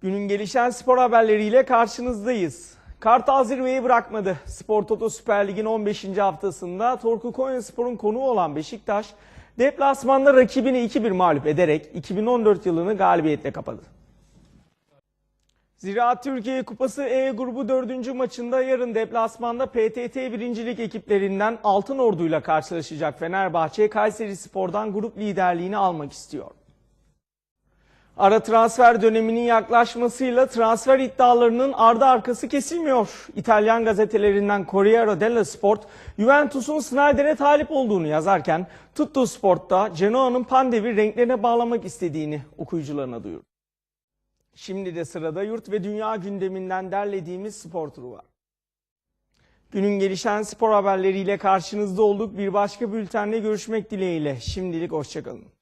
Günün gelişen spor haberleriyle karşınızdayız. Kartal zirveyi bırakmadı. Spor Toto Süper Lig'in 15. haftasında Torku Konyaspor'un konuğu olan Beşiktaş, deplasmanda rakibini 2-1 mağlup ederek 2014 yılını galibiyetle kapadı. Ziraat Türkiye Kupası E grubu 4. maçında yarın deplasmanda PTT birincilik ekiplerinden Altın Ordu'yla karşılaşacak Fenerbahçe, Kayseri Spor'dan grup liderliğini almak istiyor. Ara transfer döneminin yaklaşmasıyla transfer iddialarının ardı arkası kesilmiyor. İtalyan gazetelerinden Corriere dello Sport, Juventus'un Snyder'e talip olduğunu yazarken Tutto Sport'ta Genoa'nın Pandev'i renklerine bağlamak istediğini okuyucularına duyurdu. Şimdi de sırada yurt ve dünya gündeminden derlediğimiz spor turu var. Günün gelişen spor haberleriyle karşınızda olduk. Bir başka bültenle görüşmek dileğiyle. Şimdilik hoşçakalın.